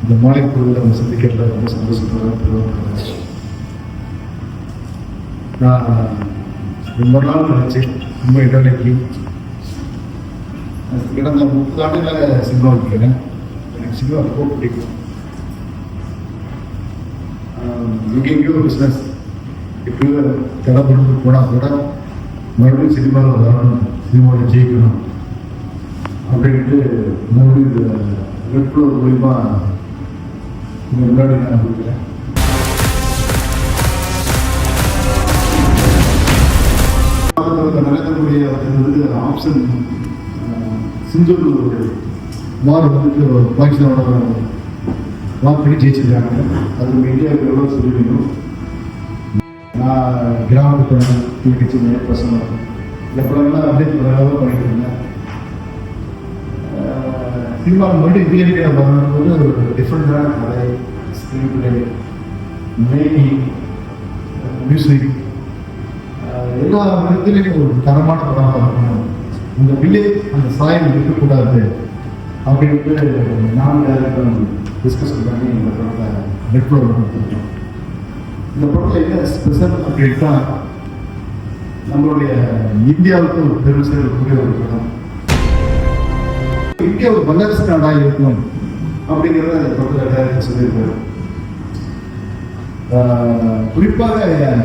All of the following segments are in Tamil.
இந்த மாலை பொழுது நம்ம சந்திக்கிறதுல ரொம்ப சந்தோஷப்படுறேன் நான் ரொம்ப நாள் நினைச்சு ரொம்ப இடநிலைக்கு கடந்த முப்பது ஆண்டுகளாக சினிமா இருக்கிறேன் எனக்கு சினிமா ரொம்ப பிடிக்கும். எங்கெங்கேயோ பிஸ்னஸ் எப்படியோ தடப்பட்டு போனால் கூட மறுபடியும் சினிமாவில் வரணும் சினிமாவில் ஜெயிக்கணும் அப்படின்ட்டு மறுபடியும் இந்த ரெட் ஃப்ளோர் மூலிமா இங்க முன்னாடி நான் கொடுக்குறேன் நடக்கக்கூடிய வந்து ஆப்ஷன் சிஞ்சூர் வார் வந்துட்டு பாகிஸ்தானோட வார் பண்ணி ஜெயிச்சிருக்காங்க. அது நம்ம இந்தியாவுக்கு எவ்வளோ சொல்லிக்கணும் நான் கிராமத்து கட்சி பசங்க இந்த படம்லாம் அப்டேட் பண்ணுறதாக பண்ணிட்டு இருந்தேன். சினிமா மறுபடியும் பிஹேவியர் பண்ணும்போது ஒரு டிஃப்ரெண்டான கதை ஸ்க்ரீன் பிளே மேக்கிங் மியூசிக் எல்லா விதத்துலையும் ஒரு தரமான படமாக இருக்கணும் இந்த வில்லேஜ் அந்த சாயம் இருக்கக்கூடாது அப்படின்ட்டு நான் டிஸ்கஸ் பண்ணி இந்த படத்தை நெட்ஃப்ளோ கொடுத்துருக்கோம் இந்த படத்தில் என்ன ஸ்பெஷல் அப்படின்னா நம்மளுடைய இந்தியாவுக்கு ஒரு பெருமை சேர்க்கக்கூடிய ஒரு படம் ஒரு வல்லரசு நாடாக இருக்கணும் அப்படிங்கிறத அந்த சொல்லியிருக்காரு. ஆஹ் குறிப்பாக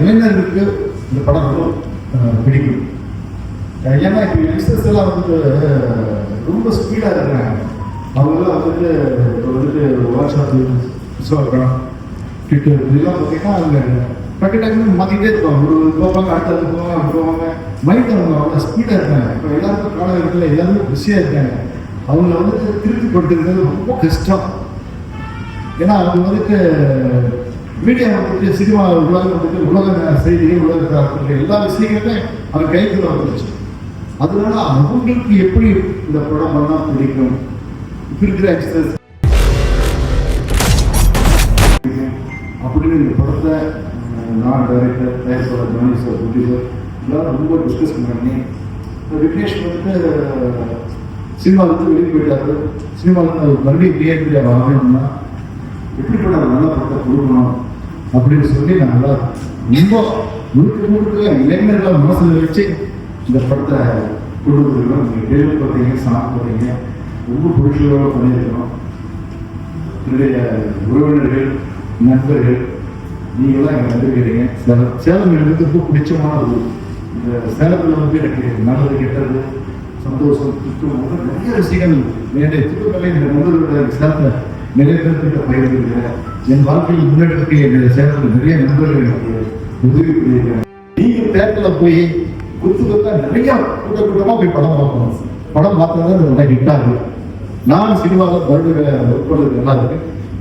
இளைஞர்களுக்கு இந்த படம் ரொம்ப பிடிக்கும். ஏன்னா இப்போ யங்ஸ்டர்ஸ் எல்லாம் வந்து ரொம்ப ஸ்பீடாக இருக்கிறாங்க அவங்கெல்லாம் வந்துட்டு இப்போ வந்துட்டு வாட்ஸ்அப் இன்ஸ்டாகிராம் ட்விட்டர் இதெல்லாம் பார்த்தீங்கன்னா அவங்க டக்கு டக்குன்னு மாற்றிக்கிட்டே இருப்பாங்க. ஒரு போவாங்க அடுத்தது போவாங்க அப்படி போவாங்க. மைண்ட் அவங்க அவ்வளோ ஸ்பீடாக இருக்காங்க. இப்போ எல்லாருக்கும் காலகட்டத்தில் எல்லாருமே பிஸியாக இருக்காங்க. அவங்கள வந்து திருப்திப்படுத்துறது ரொம்ப கஷ்டம். ஏன்னா அவங்க வந்துட்டு மீடியா வந்துட்டு சினிமா உலகம் வந்துட்டு உலக செய்திகள் உலகத்தில் எல்லா விஷயங்களுமே அவங்க கைக்குள்ள வந்துருச்சு. அதனால அவங்களுக்கு எப்படி இந்த படம் பண்ணா பிடிக்கும்? இப்ப இருக்கிற அப்படின்னு இந்த படத்தை நான் டைரக்டர் தயாரிப்பாளர் ஜானி சார் ப்ரொடியூசர் எல்லாரும் ரொம்ப டிஸ்கஸ் பண்ணி இந்த விக்னேஷ் வந்துட்டு சினிமாவுக்கு வெளியே போயிட்டாரு சினிமாவுக்கு மறுபடியும் பிஹேவியர் ஆகணும்னா எப்படிப்பட்ட ஒரு நல்ல படத்தை கொடுக்கணும் அப்படின்னு சொல்லி நல்லா ரொம்ப முழுக்க முழுக்க இளைஞர்களை மனசில் வச்சு இந்த படத்தை கொடுத்துருக்கோம் நீங்கள் டெலிவரி பார்த்தீங்க சாங் பார்த்தீங்க ரொம்ப புருஷோட பண்ணியிருக்கிறோம். என்னுடைய உறவினர்கள் நண்பர்கள் நீங்களாம் எங்களை நம்பிக்கிறீங்க சேலம் சேலம் எனக்கு ரொம்ப பிடிச்சமான ஒரு இந்த சேலத்தில் வந்து எனக்கு நல்லது கெட்டது சந்தோஷம் துக்கம் நிறைய விஷயங்கள் என்னுடைய திருப்பலை இந்த நண்பர்களோட சேர்த்த நிறைய பேர்கிட்ட என் வாழ்க்கையில் முன்னெடுக்க என்னுடைய சேலத்தில் நிறைய நண்பர்கள் எனக்கு உதவி பண்ணியிருக்காங்க நீங்கள் தேட்டரில் போய் குத்து குத்தா நிறைய கூட்ட கூட்டமாக போய் படம் பார்க்கணும். படம் பார்த்தா தான் நல்லா ஹிட் ஆகும் நான் சினிமாவில் வருட ஒர்க் பண்ணுறது நல்லா இருக்கு.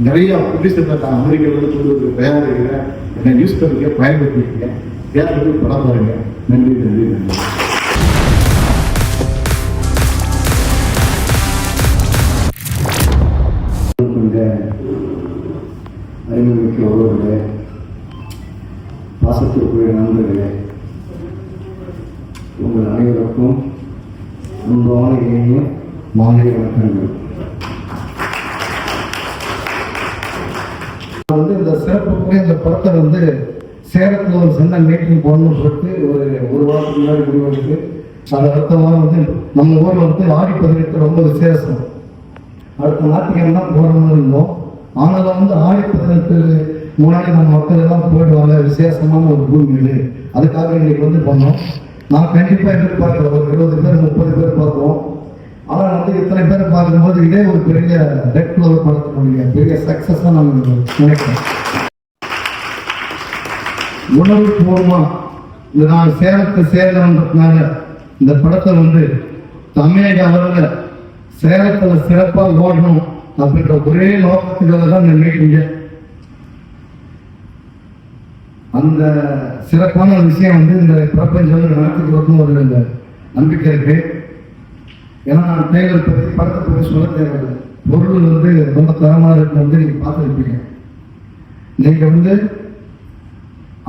நிறைய புத்திசத்தை நான் அமெரிக்காவில் சொல்றது தயாரிக்கிறேன் என்னை நியூஸ் பேப்பருக்கு பயன்படுத்திருக்கேன் தேர்தலுக்கு படம் பாருங்க. நன்றி நன்றி நன்றி. அறிமுகமிக்க உறவுகளே பாசத்திற்குரிய நண்பர்களே உங்கள் அனைவருக்கும் அன்பான இணைய மாலை வணக்கங்கள். வந்து இந்த சிறப்புக்கு இந்த படத்தை வந்து சேலத்தில் ஒரு சின்ன மீட்டிங் போடணும்னு சொல்லிட்டு ஒரு ஒரு வாரத்துக்கு முன்னாடி முடிவெடுத்து அது அடுத்த வாரம் வந்து நம்ம ஊரில் வந்து ஆடி பதினெட்டு ரொம்ப விசேஷம். அடுத்த ஞாயிற்றுக்கிழமை தான் போகிறோம்னு இருந்தோம். ஆனால் வந்து ஆயிரத்தி பதினெட்டு முன்னாடி நம்ம மக்கள் எல்லாம் போயிடுவாங்க விசேஷமான ஒரு பூமி அதுக்காக இன்னைக்கு வந்து பண்ணோம் நான் கண்டிப்பாக எதிர்பார்க்குறேன் ஒரு இருபது பேர் முப்பது பேர் பார்க்குறோம் ஆனால் வந்து இத்தனை பேர் பார்க்கும்போது இதே ஒரு பெரிய ரெட் ஃப்ளவர் படத்தினுடைய பெரிய சக்ஸஸாக நான் நினைக்கிறேன் உணர்வு பூர்வமாக இது நான் சேலத்து சேலம்ன்றதுனால இந்த படத்தை வந்து தமிழக அளவில் சேலத்தில் சிறப்பாக ஓடணும். அப்படின்ற ஒரே நோக்கத்துக்காக தான் இந்த மீட்டிங்க அந்த சிறப்பான விஷயம் வந்து இந்த பிரபஞ்சம் நடத்திட்டு வரணும் ஒரு இந்த நம்பிக்கை இருக்கு. ஏன்னா நான் டெய்லர் பற்றி படத்தை பற்றி சொல்ல தேவையில்லை. பொருள் வந்து ரொம்ப தரமாக இருக்கு வந்து நீங்கள் பார்த்துருப்பீங்க. நீங்கள் வந்து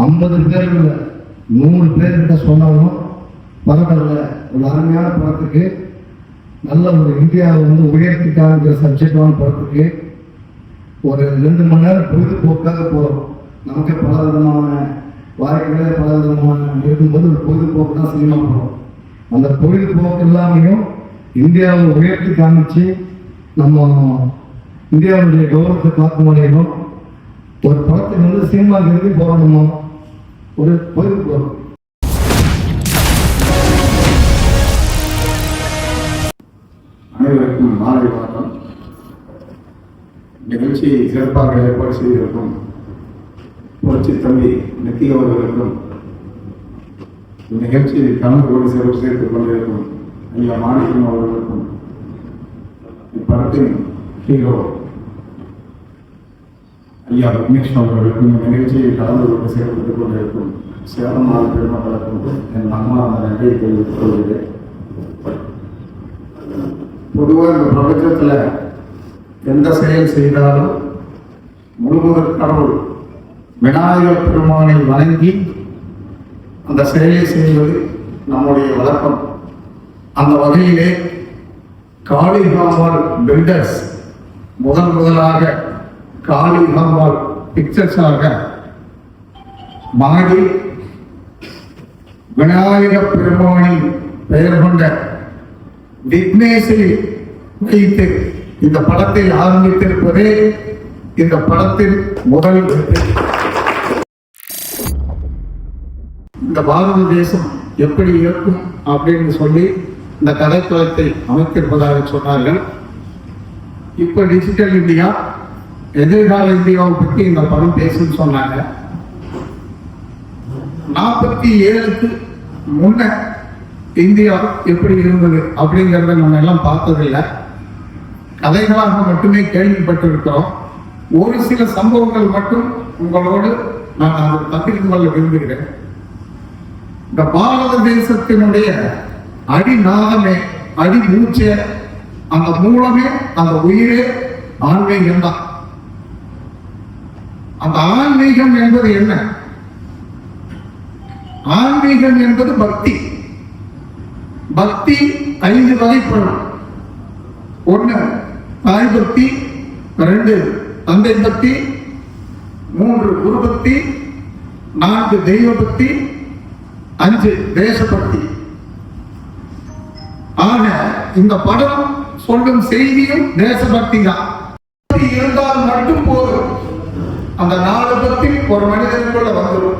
ஐம்பது பேர் இல்லை நூறு பேர்கிட்ட சொன்னாலும் பரவாயில்ல. ஒரு அருமையான படத்துக்கு நல்ல ஒரு இந்தியாவை வந்து உயர்த்திக்காங்கிற சப்ஜெக்டான படத்துக்கு ஒரு ரெண்டு மணி நேரம் பொழுதுபோக்காக போகிறோம் நமக்கு பல விதமான வாழ்க்கையில பல விதமான இருக்கும்போது ஒரு பொழுதுபோக்கு தான் சினிமா போகிறோம் அந்த பொழுதுபோக்கு இல்லாமையும் இந்தியாவை உயர்த்தி காமிச்சு நம்ம இந்தியாவுடைய கௌரவத்தை பார்க்க முடியணும் ஒரு படத்துக்கு வந்து சினிமா எழுதி போகணுமோ ஒரு பொழுதுபோக்கு. அனைவருக்கும் மாலை வணக்கம். நிகழ்ச்சி சிறப்பாக ஏற்பாடு செய்திருக்கும் புரட்சி தம்பி நித்திய அவர்களுக்கும் நிகழ்ச்சியில் கலந்து கொண்டு சிறப்பு சேர்த்துக் கொண்டிருக்கும் ஐயா மாணிக்கம் அவர்களுக்கும் இப்படத்தின் ஹீரோ ஐயா விக்னேஷ் அவர்களுக்கும் இந்த நிகழ்ச்சியில் கலந்து கொண்டு சேர்த்துக் கொண்டிருக்கும் சேலம் மாவட்ட பெருமக்களுக்கும் என் அம்மா நன்றியை தெரிவித்துக் கொள்கிறேன். பொதுவாக இந்த பிரபஞ்சத்தில் எந்த செயல் செய்தாலும் முழுமுதற் கடவுள் விநாயகர் பெருமானை வணங்கி அந்த செயலை செய்வது நம்முடைய வழக்கம். அந்த வகையிலே காளிகாமல் பில்டர்ஸ் முதன் முதலாக காளிகாமல் பிக்சர்ஸாக மாடி விநாயகப் பெருமானின் பெயர் கொண்ட விக்னேஷை வைத்து இந்த படத்தை ஆரம்பித்திருப்பதே இந்த படத்தின் முதல் இந்த பாரத தேசம் எப்படி இருக்கும் அப்படின்னு சொல்லி இந்த கதைக்களத்தை அமைத்திருப்பதாக சொன்னார்கள். இப்ப டிஜிட்டல் இந்தியா எதிர்கால இந்தியாவை பற்றி இந்த படம் பேசுன்னு சொன்னாங்க. நாற்பத்தி ஏழுக்கு முன்ன இந்தியா எப்படி இருந்தது அப்படிங்கிறத நம்ம எல்லாம் பார்த்ததில்லை. கதைகளாக மட்டுமே கேள்விப்பட்டிருக்கிறோம். ஒரு சில சம்பவங்கள் மட்டும் உங்களோடு நான் அதை பகிர்ந்து கொள்ள விரும்புகிறேன். இந்த பாரத தேசத்தினுடைய அடிநாதமே அடி மூச்சே அந்த மூலமே அந்த உயிரே ஆன்மீகம் தான். அந்த ஆன்மீகம் என்பது என்ன? ஆன்மீகம் என்பது பக்தி. பக்தி ஐந்து வகைப்படும். ஒண்ணு தாய் பக்தி ரெண்டு தந்தை பக்தி மூன்று குரு பக்தி நான்கு தெய்வ பக்தி அஞ்சு தேசபக்தி ஆக இந்த படம் சொல்லும் செய்தியும் தேசபக்தி தான். இருந்தால் மட்டும் போதும். அந்த நாலு பக்தி ஒரு மனிதனுக்குள்ள வந்துடும்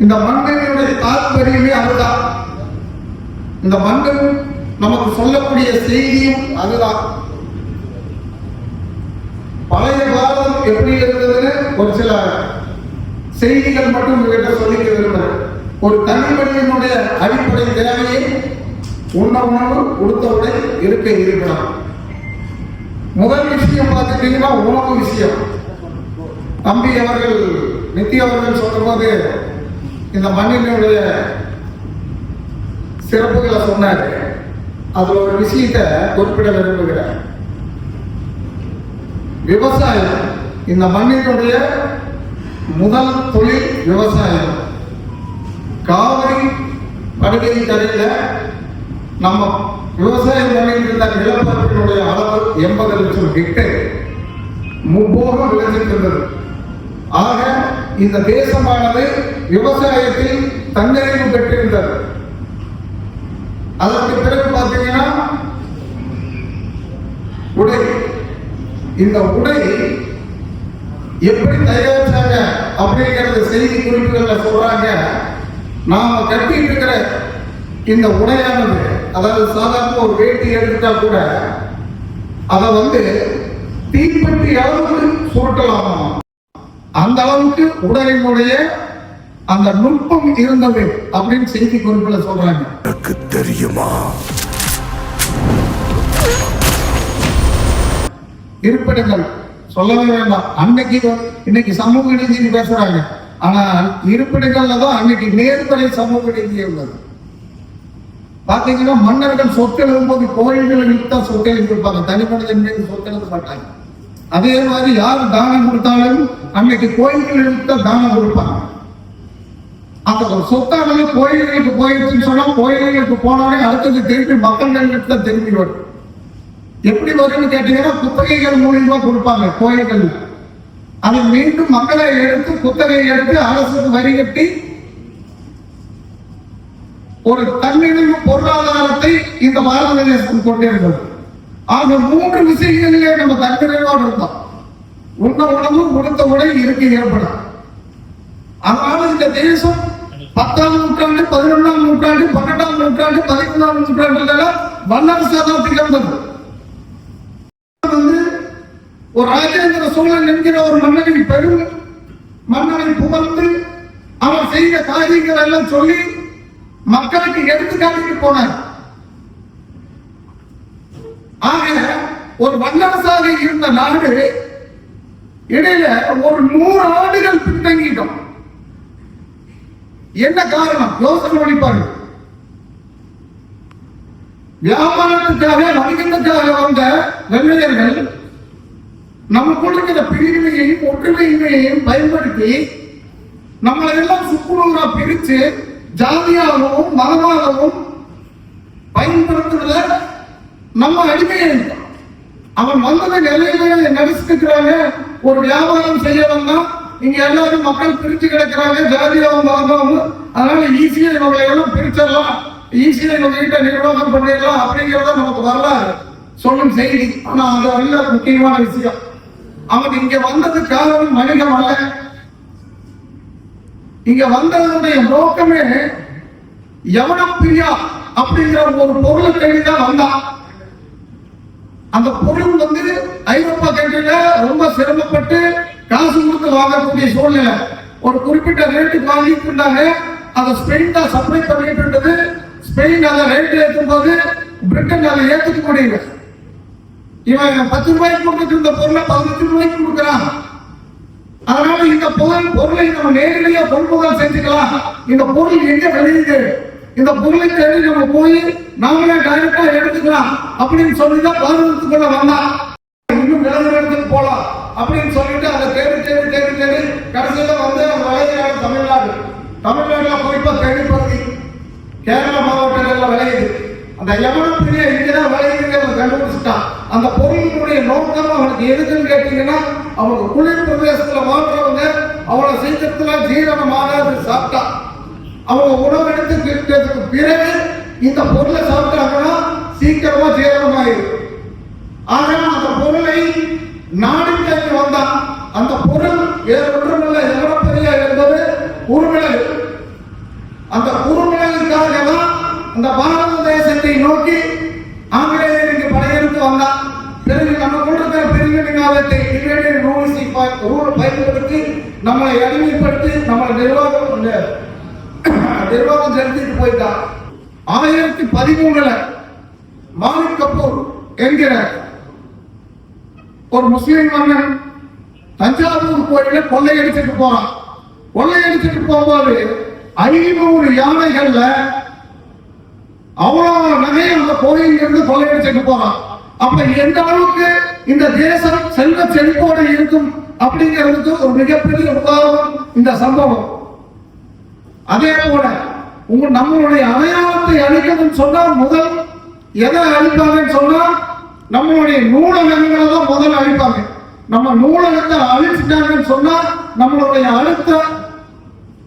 இந்த மன்னனுடைய தாற்பயமே அதுதான். இந்த மன்னன் நமக்கு சொல்லக்கூடிய செய்தியும் அதுதான். பழைய பாரதம் எப்படி இருந்ததுன்னு ஒரு சில செய்திகள் மட்டும் உங்ககிட்ட சொல்லிக்க விரும்புகிறேன் ஒரு தனி மனிதனுடைய அடிப்படை தேவையை உண்ண உணவு உடுத்த உடை இருக்க இருக்கலாம். முதல் விஷயம் பார்த்துட்டீங்கன்னா உணவு விஷயம். தம்பி அவர்கள் நித்தி அவர்கள் சொல்லும்போது இந்த மண்ணினுடைய சிறப்புகளை சொன்னாரு. அதில் ஒரு விஷயத்தை குறிப்பிட விரும்புகிறேன் விவசாயம் இந்த மண்ணினுடைய முதல் தொழில் விவசாயம். காவிரி படுகை கரையில் நம்ம விவசாயம் பண்ணிட்டு இருந்த நிலப்பரப்பினுடைய அளவு எண்பது லட்சம் ஹெக்டேர் முப்போகம் விளைஞ்சிட்டு இருந்தது. ஆக இந்த தேசமானது விவசாயத்தில் தன்னிறைவு பெற்றிருந்தது. அதற்கு பிறகு பார்த்தீங்கன்னா உடை. இந்த உடை எப்படி தயாரிச்சாங்க அப்படிங்கறது செய்தி குறிப்புகள்ல சொல்றாங்க. நாம கட்டிட்டு இருக்கிற இந்த உடையானது அதாவது சாதாரண ஒரு வேட்டி எடுத்துட்டா கூட அதை வந்து தீப்பெட்டி அளவுக்கு சுருட்டலாமா? அந்த அளவுக்கு உடலினுடைய அந்த நுட்பம் இருந்தது அப்படின்னு செய்தி குறிப்புல சொல்றாங்க. எனக்கு தெரியுமா? இருப்பிடங்கள் சொல்லவே வேண்டாம். அன்னைக்கு இன்னைக்கு சமூக நீதி பேசுறாங்க. ஆனா இருப்பிடங்கள்ல தான் அன்னைக்கு நேர்மறை சமூக நீதி உள்ளது. பாத்தீங்கன்னா மன்னர்கள் சொத்து எழுதும்போது கோயில்களை தான் சொத்து எழுதியிருப்பாங்க தனி மனிதன் மீது சொத்து எழுத மாட்டாங்க. அதே மாதிரி யார் தானம் கொடுத்தாலும் அன்னைக்கு கோயில்களுக்கு தான் தானம் கொடுப்பாங்க. அந்த ஒரு சொத்தானது கோயில்களுக்கு போயிடுச்சுன்னு சொன்னா கோயில்களுக்கு போனாலே அடுத்தது திருப்பி மக்கள்களுக்கு தான் திரும்பி வரும். எப்படி வரும்னு கேட்டீங்கன்னா குத்தகைகள் மூலியமா கொடுப்பாங்க கோயில்கள். அதை மீண்டும் மக்களை எடுத்து குத்தகை எடுத்து அரசுக்கு வரி கட்டி ஒரு தன்னிறைவு பொருளாதாரத்தை இந்த பாரத தேசத்தில் கொண்டிருந்தது ஆக மூன்று விஷயங்களிலே நம்ம தன்னிறைவோடு இருந்தோம். உண்ண உணவு உடுத்த உடை இருக்கு ஏற்படும் அதனால இந்த தேசம் பத்தாம் நூற்றாண்டு பதினொன்றாம் நூற்றாண்டு பன்னெண்டாம் நூற்றாண்டு பதிமூணாம் நூற்றாண்டுல வல்லரசாக திகழ்ந்தது வந்து ஒரு ராஜேந்திர சோழன் என்கிற ஒரு மன்னனை பெரும் மன்னனை புகழ்ந்து அவன் செய்த காரியங்கள் எல்லாம் சொல்லி மக்களுக்கு எடுத்துக்காட்டிட்டு போனார். ஆக ஒரு வல்லரசாக இருந்த நாடு இடையில ஒரு நூறு ஆண்டுகள் பின்தங்கிட்டோம். என்ன காரணம்? யோசனை பண்ணி வியாபாரத்துக்காக வணிகத்துக்காக வந்த வெள்ளையர்கள் நமக்குள் இருக்கிற பிரிவினையையும் ஒற்றுமையின்மையையும் பயன்படுத்தி நம்மளை எல்லாம் சுக்குநூறா பிரிச்சு ஜாதியாகவும் மதமாகவும் பயன்படுத்துறத நம்ம அடிமையை அவன் வந்ததை நிலையில நடிச்சுக்கிறாங்க ஒரு வியாபாரம் செய்ய இங்க எல்லாரும் மக்கள் பிரிச்சு கிடக்கிறாங்க ஜாதியாவும் மதமாகவும் அதனால ஈஸியா இவங்களை எல்லாம் பிரிச்சிடலாம். ஈஸியா இவங்க கிட்ட நிர்வாகம் பண்ணிடலாம் அப்படிங்கறத நமக்கு வரலாறு. சொல்லும் செய்தி. ஆனா அது அல்ல முக்கியமான விஷயம். அவன் இங்க வந்தது காரணம் வணிகம் அல்ல. இங்க வந்ததனுடைய நோக்கமே எவனம் பிரியா அப்படிங்கிற ஒரு பொருளை தேடிதான் வந்தான். அந்த பொருள் வந்து ஐரோப்பா கண்ட்ரில ரொம்ப சிரமப்பட்டு காசு கொடுத்து வாங்கக்கூடிய சூழ்நிலை. ஒரு குறிப்பிட்ட ரேட்டுக்கு வாங்கிட்டு இருந்தாங்க. அதை ஸ்பெயின் தான் சப்ளை பண்ணிட்டு இருந்தது. ஸ்பெயின் அதை ரேட் ஏற்றும் போது பிரிட்டன் அதை ஏற்றுக்க முடியல. இவன் பத்து ரூபாய்க்கு கொடுத்துட்டு இருந்த பொருளை பதினஞ்சு ரூபாய்க்கு கொடுக்குறான். அதனால இந்த பொருள் பொருளை நம்ம நேரடியாக கொள்முதல் செஞ்சுக்கலாம். இந்த பொருள் எங்க வெளியுது? இந்த பொருளை தேடி நம்ம போய் நாமளே டைரக்டா எடுத்துக்கலாம் அப்படின்னு சொல்லி தான் பாரதத்துக்குள்ள வந்தான் இன்னும் விலங்கு போலாம் அப்படின்னு சொல்லிட்டு அதை தேடி தேடி தேடி தேடி கடைசியில வந்து அந்த விளையாடு தமிழ்நாடு. தமிழ்நாடுல குறிப்பா தேடி பகுதி கேரளா மாவட்டங்கள்ல விளையுது. அந்த எவ்வளவு பெரிய இங்கதான் விளையுதுங்கிறத கண்டுபிடிச்சிட்டான். அந்த பொருளினுடைய நோக்கம் அவனுக்கு எதுக்குன்னு கேட்டீங்கன்னா அவங்க குளிர் பிரதேசத்துல வாழ்றவங்க அவளை சீக்கிரத்துல ஜீரணம் சாப்பிட்டான் சாப்பிட்டா. அவங்க உணவு எடுத்து பிறகு இந்த பொருளை சாப்பிட்டாங்கன்னா சீக்கிரமா ஜீரணமாயிடும் ஆனா அந்த பொருளை நாடுகளுக்கு வந்தான் அந்த பொருள் வேற ஒன்றுமில்லை எவ்வளவு பெரிய என்பது உருமிளகு அந்த குறுமிளகுக்காக தான் அந்த பாரத தேசத்தை நோக்கி ஆங்கிலேயருக்கு படையெடுத்து வந்தான் பிறகு நம்ம கொடுத்த பிரிவினை காலத்தை இங்கிலேயர் ரூல் பயன்படுத்தி நம்மளை அடிமைப்படுத்தி நம்மளை நிர்வாகம் நிர்வாகம் செலுத்திட்டு போயிட்டான். ஆயிரத்தி பதிமூணுல மாலிக் கபூர் என்கிற ஒரு முஸ்லிம் மன்னன் தஞ்சாவூர் கோயில கொள்ளையடிச்சிட்டு போறான். கொள்ளையடிச்சிட்டு போகும்போது ஐநூறு யானைகள்ல அவ்வளோ நகையை அந்த கோயில் இருந்து கொள்ளையடிச்சிட்டு போறான். அப்ப எந்த அளவுக்கு இந்த தேசம் செல்வ செழிப்போடு இருக்கும் அப்படிங்கிறதுக்கு ஒரு மிகப்பெரிய உதாரணம் இந்த சம்பவம். அதே போல உங்க நம்மளுடைய அடையாளத்தை அழிக்கணும்னு சொன்னா முதல் எதை அழிப்பாங்கன்னு சொன்னா நம்மளுடைய நூலகங்களை தான் முதல்ல அழிப்பாங்க. நம்ம நூலகத்தை அழிச்சிட்டாங்கன்னு சொன்னா நம்மளுடைய அடுத்த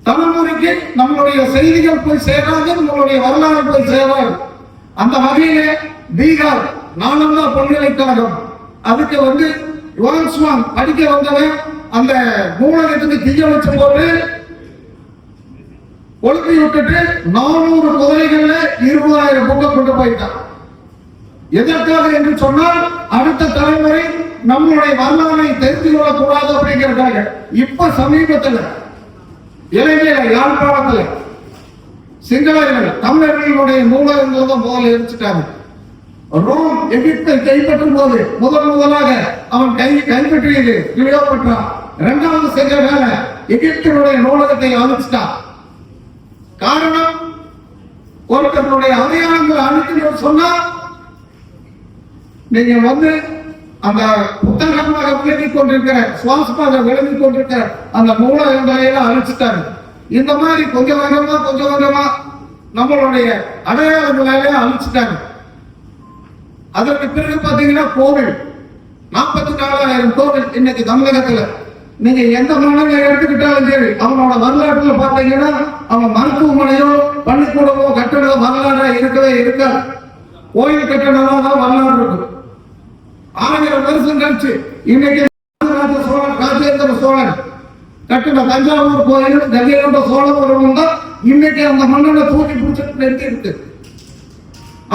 தலைமுறைக்கு நம்மளுடைய செய்திகள் போய் சேராது நம்மளுடைய வரலாறு போய் சேராது அந்த வகையில பீகார் நாலந்தா பல்கலைக்கழகம். அதுக்கு வந்து யுவான்ஸ்வான் படிக்க வந்தவன் அந்த நூலகத்துக்கு தீய வச்ச போது ஒழுங்கி விட்டுட்டு நானூறு குதிரைகள்ல இருபதாயிரம் புக்கை கொண்டு போயிட்டான். எதற்காக என்று சொன்னால் அடுத்த தலைமுறை நம்மளுடைய வரலாறை தெரிந்து கொள்ளக்கூடாது அப்படிங்கிறதுக்காக. இப்ப சமீபத்தில் இலங்கையில யாழ்ப்பாணத்துல சிங்களர்கள் தமிழர்களுடைய நூலகங்களை தான் முதல்ல எரிச்சிட்டாங்க ரோம் எகிப்தை கைப்பற்றும் போது முதல் முதலாக அவன் கை கைப்பற்றியது கிளியோபட்ரா. இரண்டாவது செஞ்ச வேலை எகிப்தினுடைய நூலகத்தை அழிச்சிட்டான் காரணம் ஒருத்தருடைய அடையாளங்களை அழிக்கணும்னு சொன்னா நீங்க வந்து அந்த புத்தகமாக விளங்கிக் கொண்டிருக்கிற சுவாசமாக விளங்கிக் கொண்டிருக்கிற அந்த நூலகங்களை அழிச்சுட்டாரு. இந்த மாதிரி கொஞ்சம் கொஞ்சமா கொஞ்சம் கொஞ்சமா நம்மளுடைய அடையாளங்களை அழிச்சுட்டாங்க அழிச்சிட்டாங்க அதற்கு பிறகு பாத்தீங்கன்னா கோவில் நாற்பத்தி நாலாயிரம் கோவில் இன்னைக்கு தமிழகத்துல நீங்க எந்த மாநிலம் எடுத்துக்கிட்டாலும் சரி அவனோட வரலாற்றுல பாத்தீங்கன்னா அவன் மருத்துவமனையோ பள்ளிக்கூடமோ கட்டணம் வரலாறா இருக்கவே இருக்காது. கோயில் கட்டணமா தான் வரலாறு இருக்கு ஆயிரம் வருஷம் கழிச்சு இன்னைக்கு சோழன் ராஜேந்திர சோழன் கட்டின தஞ்சாவூர் கோயில் கங்கையோட சோழபுரமும் தான் இன்னைக்கு அந்த மன்னனை தூக்கி பிடிச்சிட்டு நிறுத்தி இருக்கு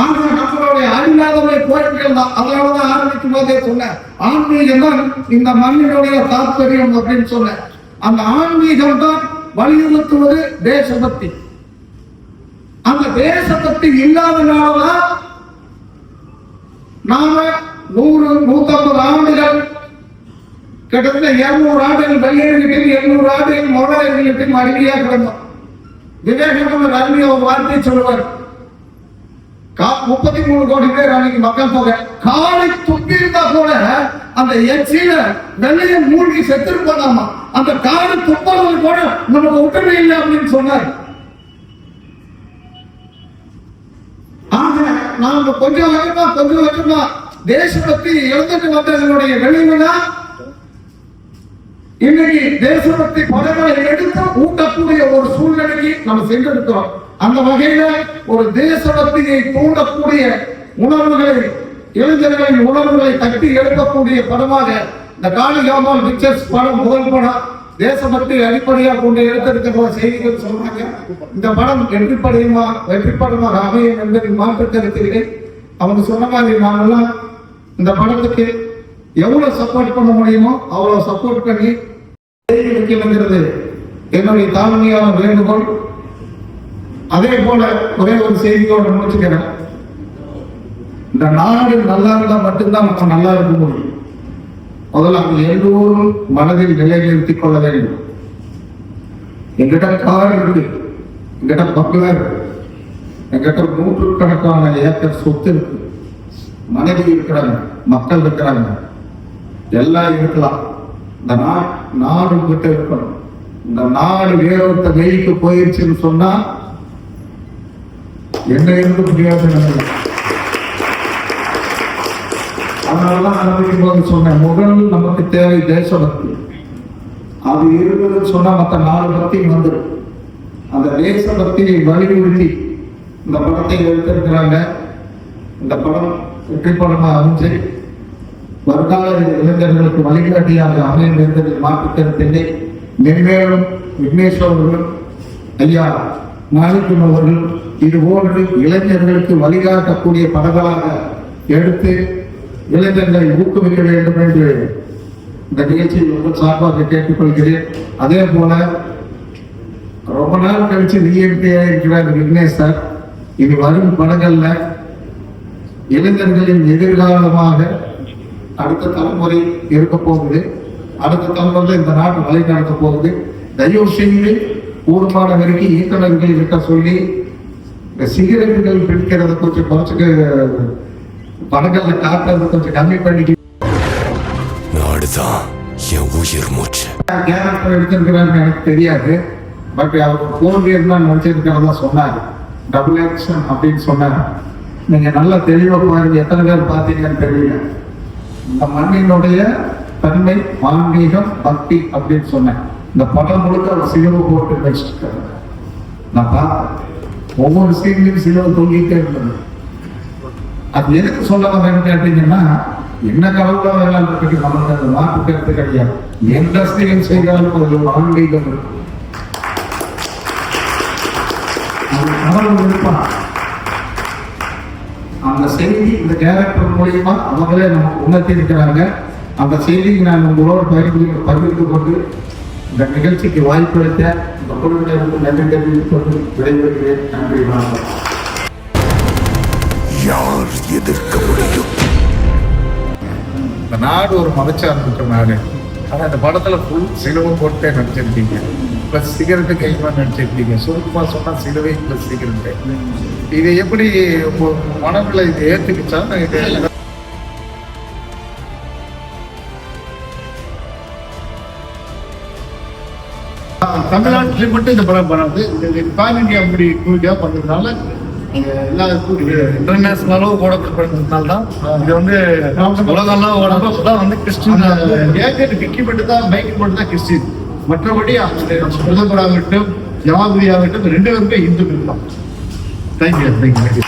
ஆனால் நம்மளுடைய அழியாதவை கோயில்கள் தான். அதனாலதான் ஆரம்பிக்கும் போதே சொன்னேன். ஆன்மீகம் தான் இந்த மண்ணினுடைய தாத்பரியம் அப்படின்னு சொன்னேன். அந்த ஆன்மீகம் தான் வலியுறுத்துவது தேசபக்தி. அந்த தேசபக்தி இல்லாதனாலதான் நாம நூறு நூத்தம்பது ஆண்டுகள் கிட்டத்தட்ட இருநூறு ஆண்டுகள் வெள்ளையர்கிட்டையும் எழுநூறு ஆண்டுகள் மொழர்கிட்டையும் அருமையாக கிடந்தோம். விவேகானந்தர் அருமையை ஒரு வார்த்தை சொல்லுவார். முப்பத்தி மூணு கோடி பேர் அன்னைக்கு மக்கள் தொகை. காலை துப்பி இருந்தா கூட அந்த எச்சியில வெள்ளைய மூழ்கி செத்துருப்பானாமா அந்த காலை துப்புறது கூட நமக்கு உடனே இல்லை அப்படின்னு சொன்னார். ஆக நாம கொஞ்சம் வருமா கொஞ்சம் வருமா தேசபக்தி இழந்துட்டு வந்ததனுடைய விளைவுனா இன்னைக்கு தேசபக்தி படங்களை எடுத்து ஊட்டக்கூடிய ஒரு சூழ்நிலைக்கு நம்ம சென்றிருக்கிறோம். அந்த வகையில ஒரு தேசபக்தியை தூண்டக்கூடிய உணர்வுகளை இளைஞர்களின் உணர்வுகளை தட்டி எழுப்பக்கூடிய படமாக இந்த காளிகாமல் பிக்சர்ஸ் படம் முதல் படம் தேசபக்தி அடிப்படையாக கொண்டு எடுத்திருக்கிற செய்திகள் சொல்றாங்க. இந்த படம் வெற்றி படையுமா வெற்றி படமாக அமையும் என்பதில் மாற்று அவங்க சொன்ன மாதிரி நாமெல்லாம் இந்த படத்துக்கு எவ்வளவு சப்போர்ட் பண்ண முடியுமோ அவ்வளவு சப்போர்ட் பண்ணி செய்தி என்னுடைய தாழ்மையான வேண்டுகோள். அதே போல ஒரே ஒரு செய்தியோட முடிச்சுக்கிறேன் இந்த நாடு நல்லா இருந்தா மட்டும்தான் நம்ம நல்லா இருக்க முடியும். முதல்ல அவங்க எல்லோரும் மனதில் நிலைநிறுத்திக் கொள்ள வேண்டும். எங்கிட்ட கார் இருக்கு எங்கிட்ட பங்களா இருக்கு எங்கிட்ட நூற்றுக்கணக்கான ஏக்கர் சொத்து இருக்கு. மனைவி இருக்கிறாங்க மக்கள் இருக்கிறாங்க. எல்லாம் இருக்கலாம். இந்த நாடு நாடு கிட்ட இருக்கணும். இந்த நாடு வேறொருத்த வெயிலுக்கு போயிருச்சுன்னு சொன்னா என்ன இருந்து பிரயோஜனம் இல்லை அதனாலதான் ஆரம்பிக்கும் போது சொன்னேன் முதல் நமக்கு தேவை தேசபக்தி அது இருக்குதுன்னு சொன்னா மற்ற நாலு பக்தி வந்துடும் அந்த தேசபக்தியை வலியுறுத்தி இந்த படத்தை எடுத்திருக்கிறாங்க. இந்த படம் வெற்றி படமா அமைஞ்சு வருங்கால இளைஞர்களுக்கு வழிகாட்டியாக அமையும் என்பதில் மாற்று மென்மேலும் விக்னேஸ்வர் அவர்கள் ஐயா மாணிக்கம் அவர்கள் இதுபோன்று இளைஞர்களுக்கு வழிகாட்டக்கூடிய படங்களாக எடுத்து இளைஞர்களை ஊக்குவிக்க வேண்டும் என்று இந்த நிகழ்ச்சியில் உங்கள் சார்பாக கேட்டுக்கொள்கிறேன். அதே போல ரொம்ப நாள் கழிச்சு ரீஎன்டியா இருக்கிறார் விக்னேஷ் சார். இனி வரும் படங்கள்ல இளைஞர்களின் எதிர்காலமாக அடுத்த தலைமுறை இருக்க போகுது. அடுத்த தலைமுறையில் இந்த நாட்டு வழி நடத்த போகுது. தயவு செய்து கூடுமான வரைக்கும் இயக்குநர்கள் இருக்க சொல்லி இந்த சிகரெட்டுகள் பிடிக்கிறத கொஞ்சம் குறைச்சுக்க படங்கள்ல காட்டுறது கொஞ்சம் கம்மி பண்ணிக்க நாடுதான் என் உயிர் மூச்சு. கேரக்டர் எடுத்திருக்கிறான்னு எனக்கு தெரியாது. பட் அவர் போர்வியர் தான் நடிச்சிருக்கிறதா சொன்னார். டபுள் ஆக்ஷன் அப்படின்னு சொன்னார். நீங்க நல்லா தெளிவா பாருங்க எத்தனை பேர் பார்த்தீங்கன்னு தெரியல. இந்த மண்ணினுடைய தன்மை ஆன்மீகம் பக்தி அப்படின்னு சொன்னேன். இந்த படம் முழுக்க அவர் சிலுவை போட்டு வச்சிருக்காரு. நான் பார்த்தேன் ஒவ்வொரு ஸ்டேட்லையும் சிலுவை தொங்கிட்டே இருந்தது அது எதுக்கு சொல்ல வரேன்னு கேட்டீங்கன்னா என்ன கலவுல எல்லாம் இருக்கு நமக்கு அந்த மாற்று கருத்து கிடையாது. எந்த செயல் செய்தாலும் அதில் ஒரு ஆன்மீகம் இருக்கும் இருப்பான் அந்த செய்தி இந்த கேரக்டர் மூலியமா அவங்களே நமக்கு உணர்த்தி இருக்கிறாங்க அந்த செய்தியை நான் உங்களோட பகிர்ந்து பகிர்ந்து கொண்டு இந்த நிகழ்ச்சிக்கு வாய்ப்பளித்த இந்த குழுவினருக்கு நன்றி தெரிவித்துக் கொண்டு விடைபெறுகிறேன். நன்றி வணக்கம். யார் எதிர்க்க முடியும்? இந்த நாடு ஒரு மதச்சார்பற்ற நாடு. ஆனா இந்த படத்துல ஃபுல் சிலுவை போட்டே நடிச்சிருக்கீங்க பிளஸ் சிகரெட்டு கைமா நடிச்சிருக்கீங்க சுருக்கமா சொன்னா சிலுவை பிளஸ் சிகரெட்டு. இது எப்படி மனநிலை இது ஏத்துக்கிச்சா இது தமிழ்நாட்டில் மட்டும் இந்த படம் பண்ணாது. பேன் இந்தியா அப்படி மூவிக்காக பண்ணதுனால இங்க எல்லாருக்கும் இன்டர்நேஷனல் அளவு ஓடப்படுறதுனால தான் இது வந்து உலகம்லாம் ஓடப்போ வந்து கிறிஸ்டின் ஏஜென்ட் விக்கி மட்டும் தான் பைக் மட்டும் தான் கிறிஸ்டின் மற்றபடி பிரதமராகட்டும் ஜனாதிபதி ஆகட்டும் ரெண்டு பேருமே இந்து தான். Thank you thank you